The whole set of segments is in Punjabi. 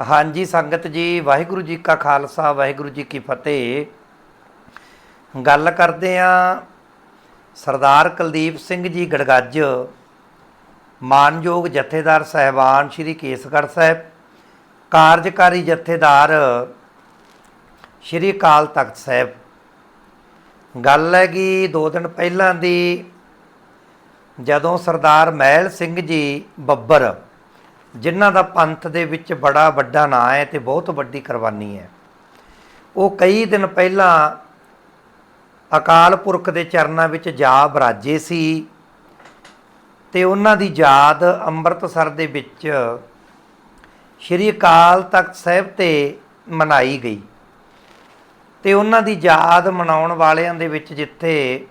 ਹਾਂਜੀ, ਸੰਗਤ ਜੀ, ਵਾਹਿਗੁਰੂ ਜੀ ਕਾ ਖਾਲਸਾ, ਵਾਹਿਗੁਰੂ ਜੀ ਕੀ ਫਤਿਹ। ਗੱਲ ਕਰਦੇ ਆ ਸਰਦਾਰ ਕੁਲਦੀਪ ਸਿੰਘ ਜੀ ਗੜਗੱਜ, ਮਾਨਯੋਗ ਜਥੇਦਾਰ ਸਹਿਬਾਨ ਸ੍ਰੀ ਕੇਸਗੜ੍ਹ ਸਾਹਿਬ, ਕਾਰਜਕਾਰੀ ਜਥੇਦਾਰ ਸ੍ਰੀ ਅਕਾਲ ਤਖਤ ਸਾਹਿਬ। ਗੱਲ ਹੈਗੀ ਦੋ ਦਿਨ ਪਹਿਲਾਂ ਦੀ, ਜਦੋਂ ਸਰਦਾਰ ਮਹਿਲ ਸਿੰਘ ਜੀ ਬੱਬਰ ਜਿਨ੍ਹਾਂ ਦਾ ਪੰਥ ਦੇ ਵਿੱਚ ਬੜਾ ਵੱਡਾ ਨਾਂ ਹੈ ਤੇ ਬਹੁਤ ਵੱਡੀ ਕੁਰਬਾਨੀ ਹੈ। ਉਹ ਕਈ ਦਿਨ ਪਹਿਲਾਂ ਅਕਾਲ ਪੁਰਖ ਦੇ ਚਰਨਾਂ ਵਿੱਚ ਜਾ ਬਰਾਜੇ ਸੀ ਤੇ ਉਹਨਾਂ ਦੀ ਯਾਦ ਅੰਮ੍ਰਿਤਸਰ ਦੇ ਵਿੱਚ ਸ਼੍ਰੀ ਅਕਾਲ ਤਖਤ ਸਾਹਿਬ ਤੇ ਮਨਾਈ ਗਈ। ਤੇ ਉਹਨਾਂ ਦੀ ਯਾਦ ਮਨਾਉਣ ਵਾਲਿਆਂ ਦੇ ਵਿੱਚ ਜਿੱਥੇ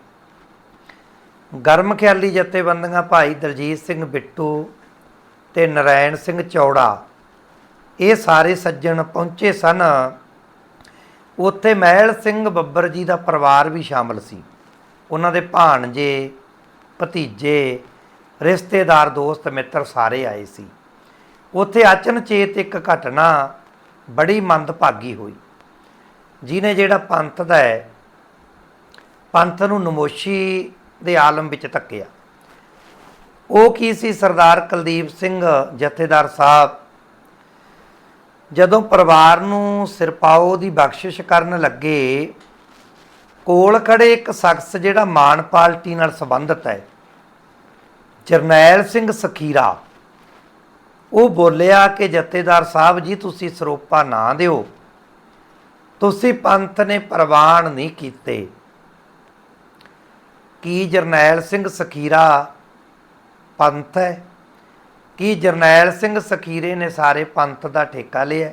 ਗਰਮ ਖਿਆਲੀ ਜਥੇਬੰਦੀਆਂ ਭਾਈ ਦਲਜੀਤ ਸਿੰਘ ਬਿੱਟੂ ਤੇ ਨਰਾਇਣ ਸਿੰਘ ਚੌੜਾ। ਇਹ ਸਾਰੇ ਸੱਜਣ ਪਹੁੰਚੇ ਸਨ। ਉੱਥੇ ਮਹਿਲ ਸਿੰਘ ਬੱਬਰ ਜੀ ਦਾ ਪਰਿਵਾਰ ਵੀ ਸ਼ਾਮਲ ਸੀ। ਉਹਨਾਂ ਦੇ ਭਾਣਜੇ, ਭਤੀਜੇ, ਰਿਸ਼ਤੇਦਾਰ, ਦੋਸਤ, ਮਿੱਤਰ ਸਾਰੇ ਆਏ ਸੀ। ਉੱਥੇ ਅਚਨਚੇਤ ਇੱਕ ਘਟਨਾ ਬੜੀ ਮੰਦਭਾਗੀ ਹੋਈ। ਜਿਨੇ ਜਿਹੜਾ ਪੰਥ ਦਾ ਹੈ, ਪੰਥ ਨੂੰ ਨਮੋਸ਼ੀ ਦੇ ਆਲਮ ਵਿੱਚ ਧੱਕਿਆ। ਉਹ ਕੀ ਸੀ? ਸਰਦਾਰ ਕੁਲਦੀਪ ਸਿੰਘ ਜਥੇਦਾਰ ਸਾਹਿਬ। ਜਦੋਂ ਪਰਿਵਾਰ ਨੂੰ ਸਿਰਪਾਓ ਦੀ ਬਖਸ਼ਿਸ਼ ਕਰਨ ਲੱਗੇ, ਕੋਲ ਖੜੇ ਇੱਕ ਸ਼ਖਸ ਜਿਹੜਾ ਮਾਨ ਪਾਰਟੀ ਨਾਲ ਸੰਬੰਧਿਤ ਹੈ, ਜਰਨੈਲ ਸਿੰਘ ਸਖੀਰਾ। ਉਹ ਬੋਲਿਆ ਕਿ, ਜਥੇਦਾਰ ਸਾਹਿਬ ਜੀ, ਤੁਸੀਂ ਸਰੋਪਾ ਨਾ ਦਿਓ। ਤੁਸੀਂ ਪੰਥ ਨੇ ਪ੍ਰਵਾਨ ਨਹੀਂ ਕੀਤੇ। ਕੀ ਜਰਨੈਲ ਸਿੰਘ ਸਖੀਰਾ ਪੰਥ ਹੈ। ਕੀ ਜਰਨੈਲ ਸਿੰਘ ਸਖੀਰੇ ਨੇ ਸਾਰੇ ਪੰਥ ਦਾ ਠੇਕਾ ਲਿਆ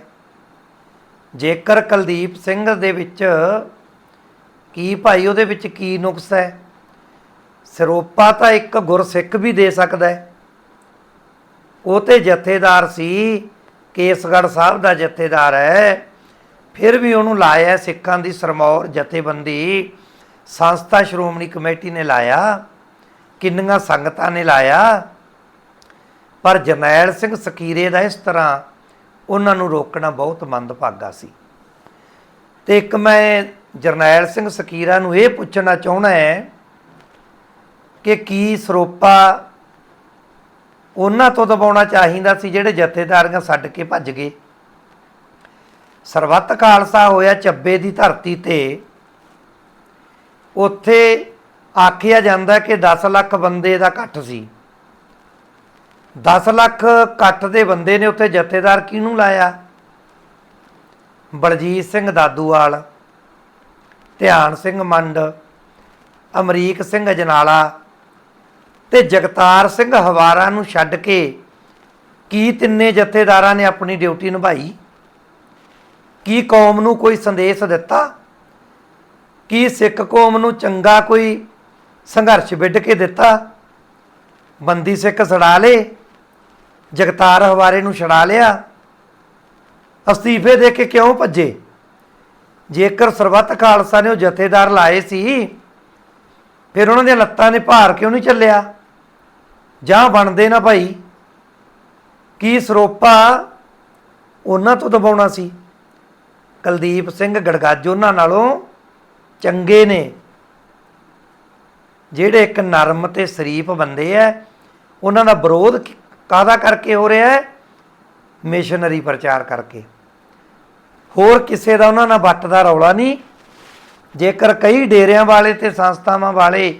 ਜੇਕਰ ਕੁਲਦੀਪ ਸਿੰਘ ਦੇ ਵਿੱਚ ਕੀ ਭਾਈ ਉਹਦੇ ਵਿੱਚ ਕੀ ਨੁਕਸ ਹੈ? ਸਰੋਪਾ ਤਾਂ ਇੱਕ ਗੁਰਸਿੱਖ ਵੀ ਦੇ ਸਕਦਾ ਹੈ। ਉਹ ਤੇ ਜਥੇਦਾਰ ਸੀ, ਕੇਸਗੜ੍ਹ ਸਾਹਿਬ ਦਾ ਜਥੇਦਾਰ ਹੈ। ਫਿਰ ਵੀ ਉਹਨੂੰ ਲਾਇਆ ਸਿੱਖਾਂ ਦੀ ਸਰਮੌਰ ਜਥੇਬੰਦੀ। ਸੰਸਥਾ ਸ਼੍ਰੋਮਣੀ ਕਮੇਟੀ ਨੇ ਲਾਇਆ। ਕਿੰਨੀਆਂ ਸੰਗਤਾਂ ਨੇ ਲਾਇਆ। ਪਰ ਜਰਨੈਲ ਸਿੰਘ ਸਕੀਰੇ ਦਾ ਇਸ ਤਰ੍ਹਾਂ ਉਹਨਾਂ ਨੂੰ ਰੋਕਣਾ ਬਹੁਤ ਮੰਦਭਾਗਾ ਸੀ। ਤੇ ਇੱਕ ਮੈਂ ਜਰਨੈਲ ਸਿੰਘ ਸਕੀਰਾ ਨੂੰ ਇਹ ਪੁੱਛਣਾ ਚਾਹੁੰਦਾ ਹੈ ਕਿ ਕੀ ਸਰੋਪਾ ਉਹਨਾਂ ਤੋਂ ਦਬਾਉਣਾ ਚਾਹੀਦਾ ਸੀ ਜਿਹੜੇ ਜਥੇਦਾਰੀਆਂ ਛੱਡ ਕੇ ਭੱਜ ਗਏ? ਸਰਬੱਤ ਖਾਲਸਾ ਹੋਇਆ ਚੱਬੇ ਦੀ ਧਰਤੀ ਤੇ। ਉੱਥੇ ਆਖਿਆ ਜਾਂਦਾ ਕਿ 10 ਲੱਖ ਬੰਦੇ ਦਾ ਇਕੱਠ ਸੀ। 10 ਲੱਖ ਇਕੱਠ ਦੇ ਬੰਦੇ ਨੇ ਉੱਥੇ ਜਥੇਦਾਰ ਕਿਹਨੂੰ ਲਾਇਆ? ਬਲਜੀਤ ਸਿੰਘ ਦਾਦੂਵਾਲ, ਧਿਆਨ ਸਿੰਘ ਮੰਡ, ਅਮਰੀਕ ਸਿੰਘ ਅਜਨਾਲਾ ਤੇ ਜਗਤਾਰ ਸਿੰਘ ਹਵਾਰਾ ਨੂੰ ਛੱਡ ਕੇ ਕੀ ਤਿੰਨੇ ਜਥੇਦਾਰਾਂ ਨੇ ਆਪਣੀ ਡਿਊਟੀ ਨਿਭਾਈ? ਕੀ ਕੌਮ ਨੂੰ ਕੋਈ ਸੰਦੇਸ਼ ਦਿੱਤਾ? ਕੀ ਸਿੱਖ ਕੌਮ ਨੂੰ ਚੰਗਾ ਕੋਈ ਸੰਘਰਸ਼ ਵਿੱਢ ਕੇ ਦਿੱਤਾ। ਬੰਦੀ ਸਿੱਖ ਛੜਾ ਲੇ। ਜਗਤਾਰ ਹਵਾਰੇ ਨੂੰ ਛੜਾ ਲਿਆ। ਅਸਤੀਫੇ ਦੇ ਕੇ ਕਿਉਂ ਭੱਜੇ? ਜੇਕਰ ਸਰਬੱਤ ਖਾਲਸਾ ਨੇ ਉਹ ਜਥੇਦਾਰ ਲਾਏ ਸੀ, ਫਿਰ ਉਹਨਾਂ ਦੀਆਂ ਲੱਤਾਂ ਨੇ ਭਾਰ ਕਿਉਂ ਨਹੀਂ ਚੱਲਿਆ? ਜਾਂ ਬਣਦੇ ਨਾ ਭਾਈ? ਕੀ ਸਰੋਪਾ ਉਹਨਾਂ ਤੋਂ ਦਬਾਉਣਾ ਸੀ? ਕੁਲਦੀਪ ਸਿੰਘ ਗੜਗੱਜ ਉਹਨਾਂ ਨਾਲੋਂ ਚੰਗੇ ਨੇ। ਜਿਹੜੇ ਇੱਕ ਨਰਮ ਤੇ ਸ਼ਰੀਫ ਬੰਦੇ ਐ, ਉਹਨਾਂ ਦਾ ਵਿਰੋਧ ਕਿ- ਕਾਹਦਾ ਕਰਕੇ ਹੋ ਰਿਹਾ ਹੈ ਮਿਸ਼ਨਰੀ ਪ੍ਰਚਾਰ ਕਰਕੇ। ਹੋਰ ਕਿਸੇ ਦਾ ਉਹਨਾਂ ਨਾਲ ਵੱਟ ਦਾ ਰੌਲਾ ਨਹੀਂ। ਜੇਕਰ ਕਈ ਡੇਰਿਆਂ ਵਾਲੇ ਤੇ ਸੰਸਥਾਵਾਂ ਵਾਲੇ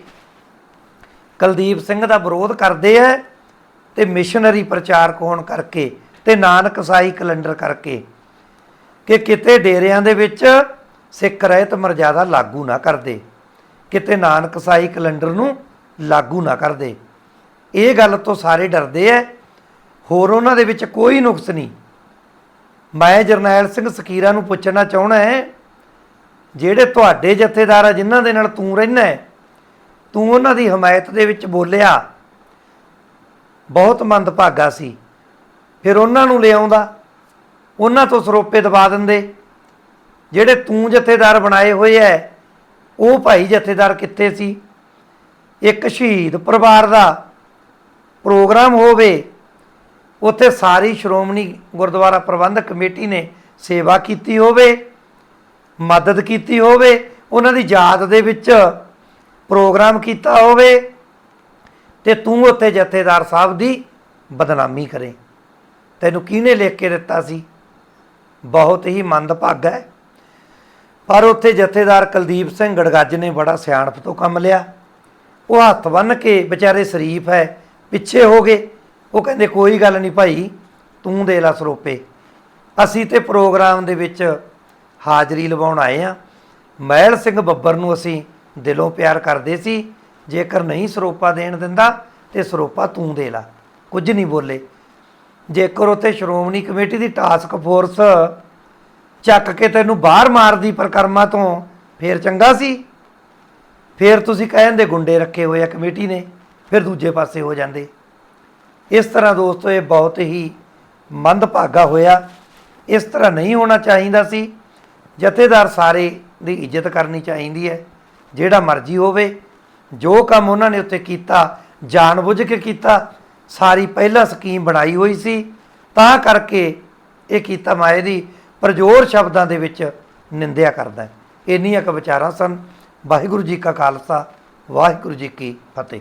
ਕੁਲਦੀਪ ਸਿੰਘ ਦਾ ਵਿਰੋਧ ਕਰਦੇ ਐ, ਤੇ ਮਿਸ਼ਨਰੀ ਪ੍ਰਚਾਰਕ ਹੋਣ ਕਰਕੇ ਤੇ ਨਾਨਕ ਸਾਈ ਕੈਲੰਡਰ ਕਰਕੇ ਕਿ ਕਿਤੇ ਡੇਰਿਆਂ ਦੇ ਵਿੱਚ ਸਿੱਖ ਰਹਿਤ ਮਰਜ਼ਾਦਾ ਲਾਗੂ ਨਾ ਕਰਦੇ। ਕਿਤੇ ਨਾਨਕ ਸਾਈ ਕੈਲੰਡਰ ਨੂੰ ਲਾਗੂ ਨਾ ਕਰਦੇ ਇਹ ਗੱਲ ਤੋਂ ਸਾਰੇ ਡਰਦੇ ਐ। ਹੋਰ ਉਹਨਾਂ ਦੇ ਵਿੱਚ ਕੋਈ ਨੁਕਸ ਨਹੀਂ। ਮੈਂ ਜਰਨੈਲ ਸਿੰਘ ਸਕੀਰਾ ਨੂੰ ਪੁੱਛਣਾ ਚਾਹਣਾ ਹੈ ਜਿਹੜੇ ਤੁਹਾਡੇ ਜਥੇਦਾਰ ਆ, ਜਿਨ੍ਹਾਂ ਦੇ ਨਾਲ ਤੂੰ ਰਹਿਣਾ ਤੂੰ ਉਹਨਾਂ ਦੀ ਹਮਾਇਤ ਦੇ ਵਿੱਚ ਬੋਲਿਆ। ਬਹੁਤ ਮੰਦਭਾਗਾ ਸੀ। ਫਿਰ ਉਹਨਾਂ ਨੂੰ ਲਿਆਉਂਦਾ ਉਹਨਾਂ ਤੋਂ ਸਰੋਪੇ ਦਬਾ ਦਿੰਦੇ। ਜਿਹੜੇ ਤੂੰ ਜਥੇਦਾਰ ਬਣਾਏ ਹੋਏ ਐ ਉਹ ਭਾਈ ਜਥੇਦਾਰ ਕਿੱਥੇ ਸੀ? ਇੱਕ ਸ਼ਹੀਦ ਪਰਿਵਾਰ ਦਾ ਪ੍ਰੋਗਰਾਮ ਹੋਵੇ, ਉੱਥੇ ਸਾਰੀ ਸ਼੍ਰੋਮਣੀ ਗੁਰਦੁਆਰਾ ਪ੍ਰਬੰਧਕ ਕਮੇਟੀ ਨੇ ਸੇਵਾ ਕੀਤੀ ਹੋਵੇ, ਮਦਦ ਕੀਤੀ ਹੋਵੇ, ਉਹਨਾਂ ਦੀ ਯਾਦ ਦੇ ਵਿੱਚ ਪ੍ਰੋਗਰਾਮ ਕੀਤਾ ਹੋਵੇ ਤੇ ਤੂੰ ਉੱਥੇ ਜਥੇਦਾਰ ਸਾਹਿਬ ਦੀ ਬਦਨਾਮੀ ਕਰੇ। ਤੈਨੂੰ ਕਿਹਨੇ ਲਿਖ ਕੇ ਦਿੱਤਾ ਸੀ? ਬਹੁਤ ਹੀ ਮੰਦਭਾਗਾ ਹੈ। ਪਰ ਉੱਥੇ ਜਥੇਦਾਰ ਕੁਲਦੀਪ ਸਿੰਘ ਗੜਗੱਜ ਨੇ ਬੜਾ ਸਿਆਣਪ ਤੋਂ ਕੰਮ ਲਿਆ। ਉਹ ਹੱਥ ਬੰਨ ਕੇ ਵਿਚਾਰੇ ਸ਼ਰੀਫ ਹੈ, ਪਿੱਛੇ ਹੋ ਗਏ। ਉਹ ਕਹਿੰਦੇ, ਕੋਈ ਗੱਲ ਨਹੀਂ ਭਾਈ, ਤੂੰ ਦੇ ਲਾ ਸਰੋਪੇ। ਅਸੀਂ ਤੇ ਪ੍ਰੋਗਰਾਮ ਦੇ ਵਿੱਚ ਹਾਜ਼ਰੀ ਲਵਾਉਣ ਆਏ ਆ ਮਹਿਲ ਸਿੰਘ ਬੱਬਰ ਨੂੰ ਅਸੀਂ ਦਿਲੋਂ ਪਿਆਰ ਕਰਦੇ ਸੀ। ਜੇਕਰ ਨਹੀਂ ਸਰੋਪਾ ਦੇਣ ਦਿੰਦਾ, ਤੇ ਸਰੋਪਾ ਤੂੰ ਦੇ ਲਾ। ਕੁਝ ਨਹੀਂ ਬੋਲੇ। ਜੇਕਰ ਉੱਥੇ ਸ਼੍ਰੋਮਣੀ ਕਮੇਟੀ ਦੀ ਟਾਸਕ ਫੋਰਸ ਚੱਕ ਕੇ ਤੈਨੂੰ ਬਾਹਰ ਮਾਰਦੀ ਪ੍ਰਕਰਮਾ ਤੋਂ, ਫੇਰ ਚੰਗਾ ਸੀ। ਫੇਰ ਤੁਸੀਂ ਕਹਿੰਦੇ ਗੁੰਡੇ ਰੱਖੇ ਹੋਏ ਆ ਕਮੇਟੀ ਨੇ, ਫਿਰ ਦੂਜੇ ਪਾਸੇ ਹੋ ਜਾਂਦੇ। ਇਸ ਤਰ੍ਹਾਂ ਦੋਸਤੋ, ਇਹ ਬਹੁਤ ਹੀ ਮੰਦਭਾਗਾ ਹੋਇਆ। ਇਸ ਤਰ੍ਹਾਂ ਨਹੀਂ ਹੋਣਾ ਚਾਹੀਦਾ ਸੀ। ਜਥੇਦਾਰ ਸਾਰੇ ਦੀ ਇੱਜ਼ਤ ਕਰਨੀ ਚਾਹੀਦੀ ਹੈ। ਜਿਹੜਾ ਮਰਜ਼ੀ ਹੋਵੇ, ਜੋ ਕੰਮ ਉਹਨਾਂ ਨੇ ਉੱਤੇ ਕੀਤਾ, ਜਾਣਬੁੱਝ ਕੇ ਕੀਤਾ, ਸਾਰੀ ਪਹਿਲਾਂ ਸਕੀਮ ਬਣਾਈ ਹੋਈ ਸੀ। ਤਾਂ ਕਰਕੇ ਇਹ ਕੀਤਾ ਮਾਏ ਦੀ ਪ੍ਰਜੋਰ ਸ਼ਬਦਾਂ ਦੇ ਵਿੱਚ ਨਿੰਦਿਆ ਕਰਦਾ ਹੈ। ਇੰਨੀਆਂ ਕੁ ਵਿਚਾਰਾਂ ਸਨ। ਵਾਹਿਗੁਰੂ ਜੀ ਕਾ ਖਾਲਸਾ, ਵਾਹਿਗੁਰੂ ਜੀ ਕੀ ਫਤਿਹ।